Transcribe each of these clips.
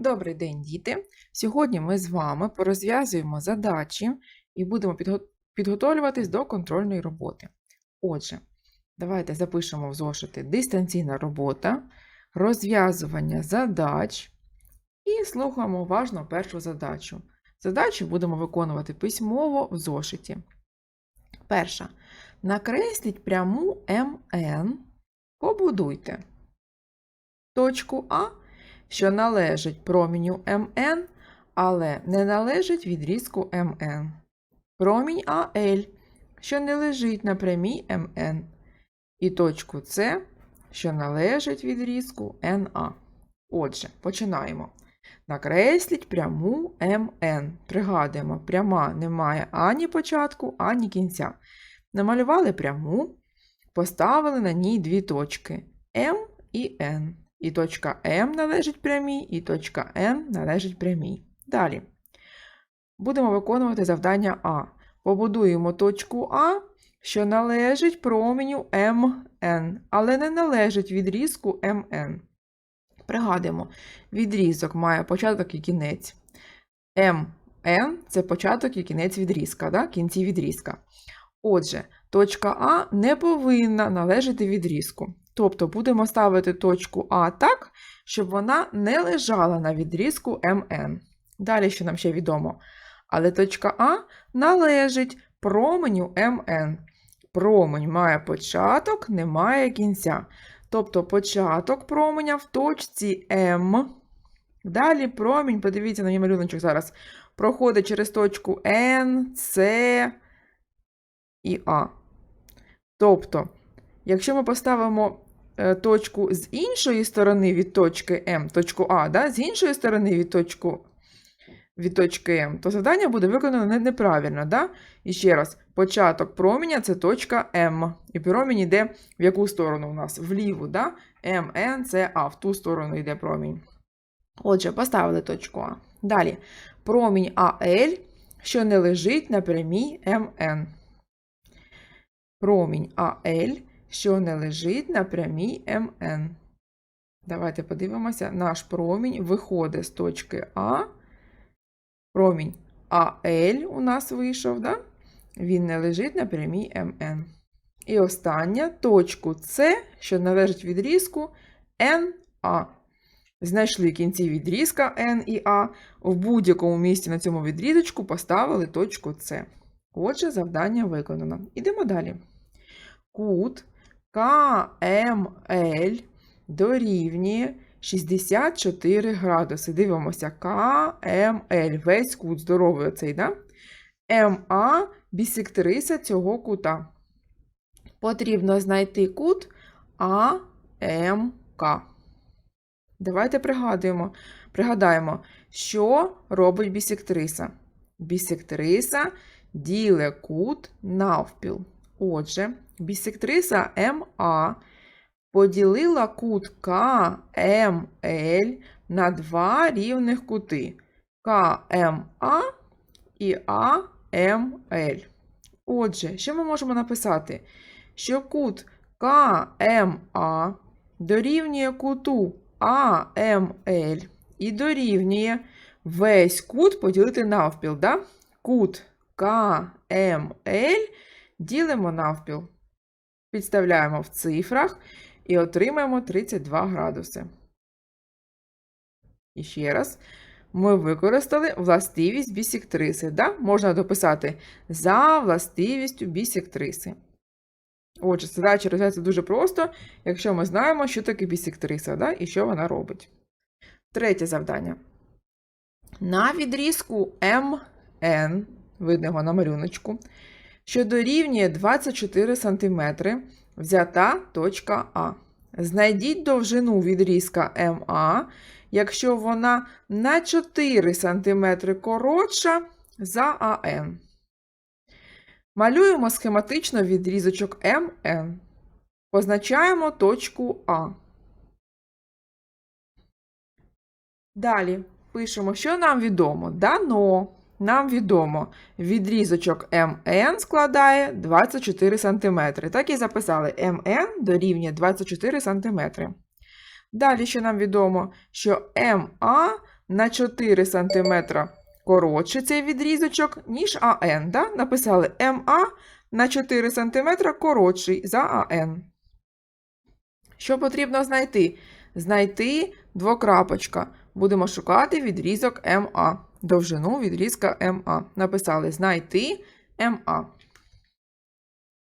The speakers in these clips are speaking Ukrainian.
Добрий день, діти! Сьогодні ми з вами порозв'язуємо задачі і будемо підго- підготовлюватись до контрольної роботи. Отже, давайте запишемо в зошити дистанційна робота, розв'язування задач і слухаємо уважно першу задачу. Задачу будемо виконувати письмово в зошиті. Перша. Накресліть пряму МН. Побудуйте. Точку А що належить проміню МН, але не належить відрізку МН. Промінь АЛ, що не лежить на прямій МН. І точку С, що належить відрізку НА. Отже, починаємо. Накресліть пряму МН. Пригадуємо, пряма не має ані початку, ані кінця. Намалювали пряму, поставили на ній дві точки М і Н. І точка М належить прямій, і точка Н належить прямій. Далі. Будемо виконувати завдання А. Побудуємо точку А, що належить променю МН, але не належить відрізку МН. Пригадуємо, відрізок має початок і кінець. МН це початок і кінець відрізка, да? кінці відрізка. Отже, точка А не повинна належати відрізку. Тобто будемо ставити точку А так, щоб вона не лежала на відрізку МН. Далі, що нам ще відомо. Але точка А належить променю МН. Промень має початок, не має кінця. Тобто початок променя в точці М. Далі промінь, подивіться на мій малюночок зараз, проходить через точку N, С і А. Тобто, якщо ми поставимо точку з іншої сторони від точки М, точку А, да, з іншої сторони від, точку, від точки М, то завдання буде виконано неправильно. Да? І ще раз, початок променя це точка М. І промінь йде в яку сторону у нас? Вліву, да? М, Н, С, А, в ту сторону йде промінь. Отже, поставили точку А. Далі, промінь АЛ, що не лежить на прямій МН. Промінь АЛ, що не лежить на прямій МН. Давайте подивимося, наш промінь виходить з точки А. Промінь АЛ у нас вийшов, да? він не лежить на прямій МН. І остання точку С, що належить відрізку НА. Знайшли кінці відрізка N і А. В будь-якому місці на цьому відрізочку поставили точку С. Отже, завдання виконано. Ідемо далі. Кут КМЛ дорівнює 64 градуси. Дивимося, КМЛ. Весь кут здоровий оцей, да? МА бісектриса цього кута. Потрібно знайти кут АМК. Давайте пригадуємо, пригадаємо, що робить бісектриса. Бісектриса діле кут навпіл. Отже, бісектриса МА поділила кут КМЛ на два рівних кути КМА і АМЛ. Отже, що ми можемо написати? Що кут КМА дорівнює куту АМЛ і дорівнює весь кут поділити навпіл. Да? Кут КМЛ ділимо навпіл. Підставляємо в цифрах і отримаємо 32 градуси. І ще раз, ми використали властивість бісектриси. Да? Можна дописати за властивістю бісектриси. Отже, задача розв'язується дуже просто, якщо ми знаємо, що таке бісектриса да? і що вона робить. Третє завдання. На відрізку МН, видно його на малюночку, що дорівнює 24 см, взята точка А. Знайдіть довжину відрізка МА, якщо вона на 4 см коротша за АН. Малюємо схематично відрізочок МН. Позначаємо точку А. Далі пишемо, що нам відомо. Дано. Нам відомо, відрізочок МН складає 24 см. Так і записали МН дорівнює 24 см. Далі, що нам відомо, що МА на 4 см коротший цей відрізочок, ніж АН. Да? Написали МА на 4 см коротший за АН. Що потрібно знайти? Знайти двокрапочка. Будемо шукати відрізок МА. Довжину відрізка МА. Написали знайти МА.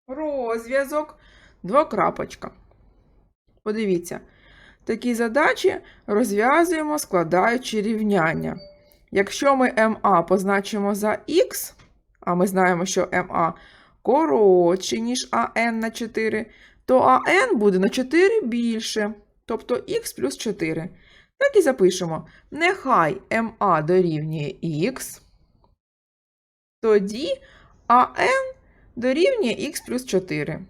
Розв'язок двокрапочка. Подивіться, такі задачі розв'язуємо, складаючи рівняння. Якщо ми МА позначимо за Х, а ми знаємо, що МА коротше, ніж АН на 4, то АН буде на 4 більше, тобто х плюс 4. Так і запишемо. Нехай МА дорівнює Х, тоді АН дорівнює х плюс 4.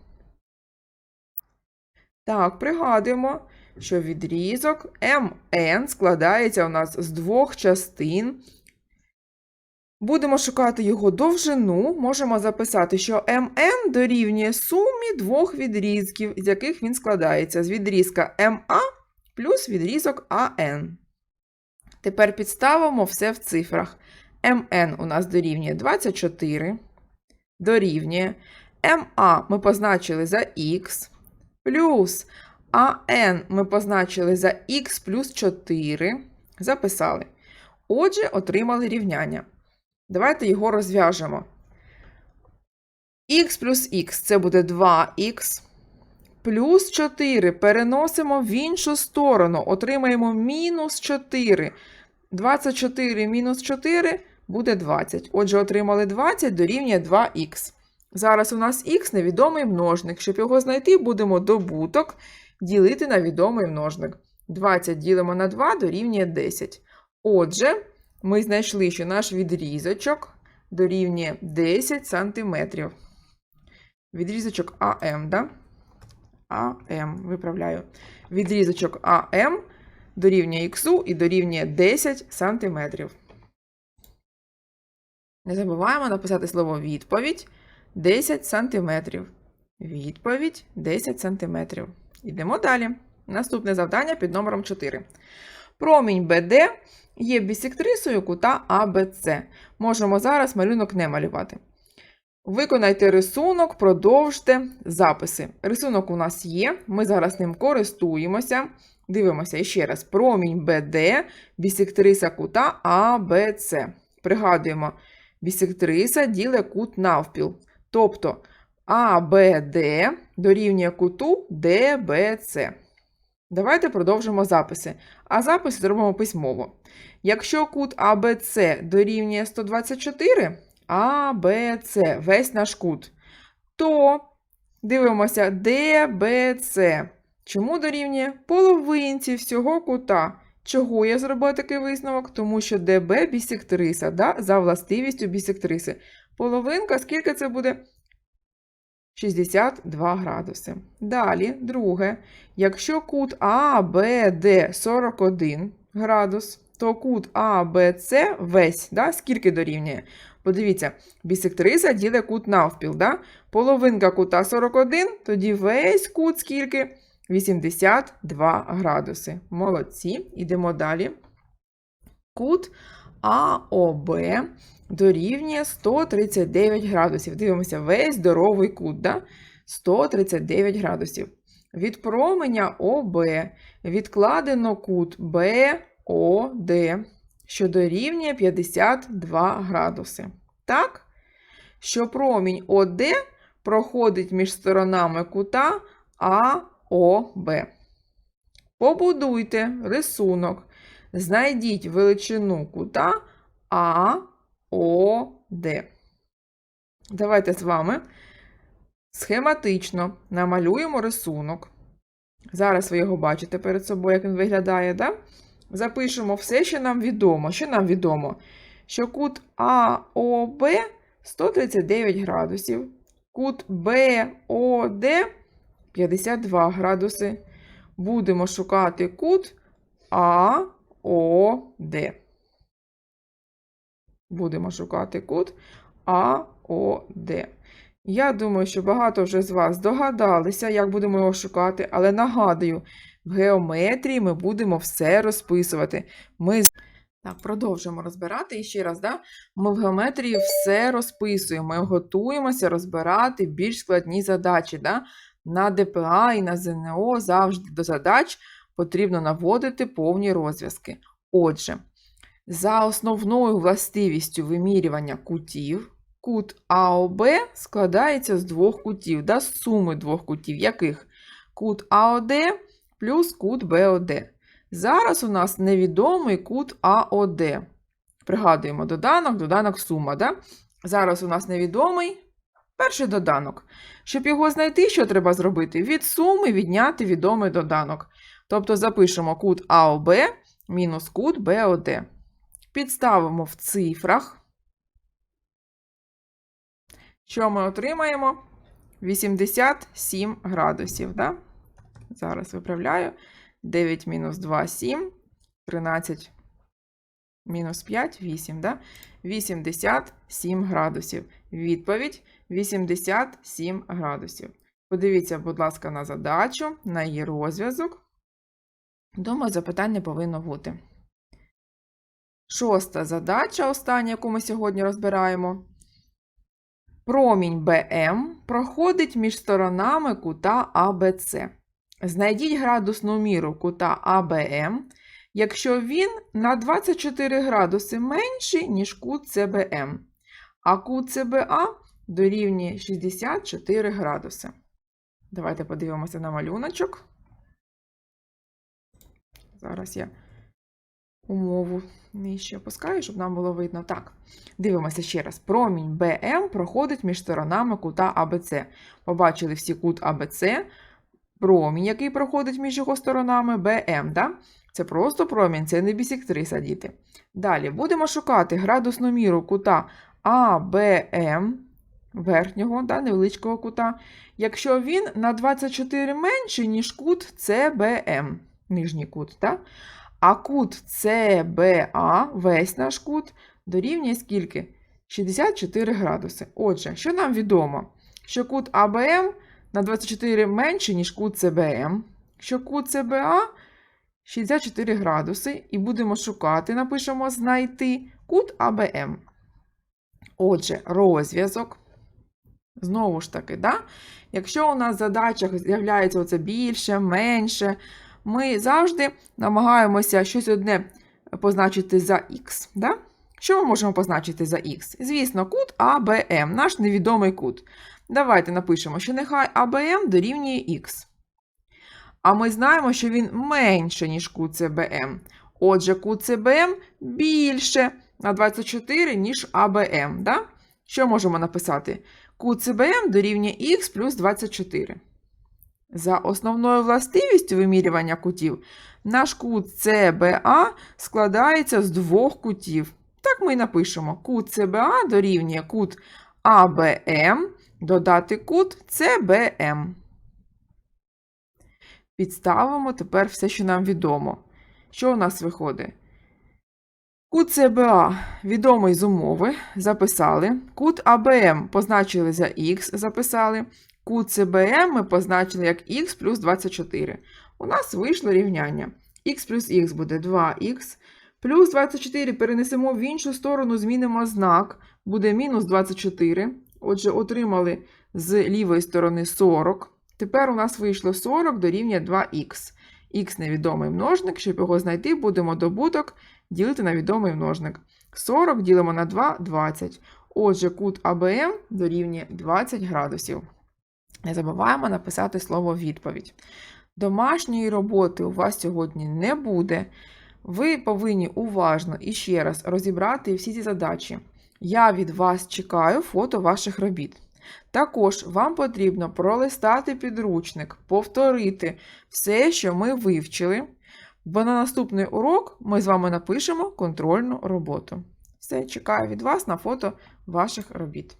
Так, пригадуємо, що відрізок МН складається у нас з двох частин. Будемо шукати його довжину. Можемо записати, що МН дорівнює сумі двох відрізків, з яких він складається. З відрізка МА плюс відрізок АН. Тепер підставимо все в цифрах. МН у нас дорівнює 24, дорівнює МА ми позначили за Х, плюс АН ми позначили за Х плюс 4. Записали. Отже, отримали рівняння. Давайте його розв'яжемо. Х плюс х це буде 2х. Плюс 4 переносимо в іншу сторону, отримаємо мінус 4. 24 мінус 4 буде 20. Отже, отримали 20 дорівнює 2х. Зараз у нас х невідомий множник. Щоб його знайти, будемо добуток ділити на відомий множник. 20 ділимо на 2 дорівнює 10. Отже, ми знайшли, що наш відрізочок дорівнює 10 см. Відрізочок АМ, да? АМ, виправляю. Відрізочок АМ дорівнює х і дорівнює 10 см. Не забуваємо написати слово відповідь 10 см. Відповідь 10 см. Йдемо далі. Наступне завдання під номером 4. Промінь БД є бісектрисою кута АБЦ. Можемо зараз малюнок не малювати. Виконайте рисунок, продовжте записи. Рисунок у нас є, ми зараз ним користуємося. Дивимося ще раз: промінь БД, бісектриса кута АБЦ. Пригадуємо, бісектриса діле кут навпіл. Тобто АБД дорівнює куту ДБЦ. Давайте продовжимо записи. А запис зробимо письмово. Якщо кут АБЦ дорівнює 124, АБЦ весь наш кут, то дивимося ДБЦ. Чому дорівнює половинці всього кута? Чого я зробила такий висновок? Тому що ДБ бісектриса, да? за властивістю бісектриси. Половинка, скільки це буде? 62 градуси. Далі, друге, якщо кут АБД 41 градус, то кут АБЦ весь, да, скільки дорівнює? Подивіться, бісектриса ділить кут навпіл, да? половинка кута 41, тоді весь кут скільки? 82 градуси. Молодці. Ідемо далі. Кут АОБ дорівнює 139 градусів. Дивимося, весь здоровий кут, да? 139 градусів. Від променя ОБ відкладено кут БОД, що дорівнює 52 градуси. Так? Що промінь ОД проходить між сторонами кута АОБ. Побудуйте рисунок. Знайдіть величину кута АОД. Давайте з вами схематично намалюємо рисунок. Зараз ви його бачите перед собою, як він виглядає. Да? Запишемо все, що нам відомо. Що нам відомо? Що кут АОБ 139 градусів, кут БОД 52 градуси. Будемо шукати кут АОД. Будемо шукати кут АОД. Я думаю, що багато вже з вас догадалися, як будемо його шукати, але нагадую, в геометрії ми будемо все розписувати. Ми Так, продовжуємо розбирати. І ще раз, да? ми в геометрії все розписуємо, ми готуємося розбирати більш складні задачі. Да? На ДПА і на ЗНО завжди до задач потрібно наводити повні розв'язки. Отже, за основною властивістю вимірювання кутів, кут АОБ складається з двох кутів, да? з суми двох кутів. Яких? Кут АОД плюс кут БОД. Зараз у нас невідомий кут АОД. Пригадуємо доданок, доданок сума. Да? Зараз у нас невідомий перший доданок. Щоб його знайти, що треба зробити? Від суми відняти відомий доданок. Тобто запишемо кут АОБ мінус кут БОД. Підставимо в цифрах. Що ми отримаємо? 87 градусів. Да? Зараз виправляю. 9 мінус 2 – 7, 13 мінус 5 – 8, да? 87 градусів. Відповідь 87 градусів. Подивіться, будь ласка, на задачу, на її розв'язок. Думаю, запитання повинно бути. Шоста задача, остання, яку ми сьогодні розбираємо. Промінь БМ проходить між сторонами кута АБЦ. Знайдіть градусну міру кута АБМ, якщо він на 24 градуси менший, ніж кут ЦБМ, а кут ЦБА дорівнює 64 градуси. Давайте подивимося на малюночок. Зараз я умову нижче опускаю, щоб нам було видно. Так, дивимося ще раз. Промінь БМ проходить між сторонами кута АБЦ. Побачили всі кут АБЦ промінь, який проходить між його сторонами, БМ. Да? Це просто промінь, це не бісектриса, діти. Далі будемо шукати градусну міру кута АБМ, верхнього, да, невеличкого кута, якщо він на 24 менший, ніж кут ЦБМ, нижній кут. Да? А кут ЦБА, весь наш кут, дорівнює скільки? 64 градуси. Отже, що нам відомо? Що кут АБМ на 24 менше, ніж ЦБМ. Що ЦБА 64 градуси. І будемо шукати, напишемо знайти кут АБМ. Отже, розв'язок. Знову ж таки, да? якщо у нас в задачах з'являється оце більше, менше, ми завжди намагаємося щось одне позначити за х. Да? Що ми можемо позначити за х? Звісно, кут АБМ, наш невідомий кут. Давайте напишемо, що нехай АБМ дорівнює х. А ми знаємо, що він менше, ніж кут ЦБМ. Отже, кут ЦБМ більше на 24, ніж АБМ. Да? Що можемо написати? Кут ЦБМ дорівнює х плюс 24. За основною властивістю вимірювання кутів, наш кут ЦБА складається з двох кутів. Так ми і напишемо: кут ЦБА дорівнює кут АБМ додати кут ЦБМ. Підставимо тепер все, що нам відомо. Що у нас виходить? Кут ЦБА відомий з умови, записали. Кут АБМ позначили за х, записали. Кут ЦБМ ми позначили як х плюс 24. У нас вийшло рівняння. х плюс х буде 2х. Плюс 24 перенесемо в іншу сторону, змінимо знак, буде мінус 24. Отже, отримали з лівої сторони 40. Тепер у нас вийшло 40 дорівнює 2х. Х невідомий множник, щоб його знайти, будемо добуток ділити на відомий множник. 40 ділимо на 2 20. Отже, кут АБМ дорівнює 20 градусів. Не забуваємо написати слово відповідь. Домашньої роботи у вас сьогодні не буде. Ви повинні уважно і ще раз розібрати всі ці задачі. Я від вас чекаю фото ваших робіт. Також вам потрібно пролистати підручник, повторити все, що ми вивчили, бо на наступний урок ми з вами напишемо контрольну роботу. Все, чекаю від вас на фото ваших робіт.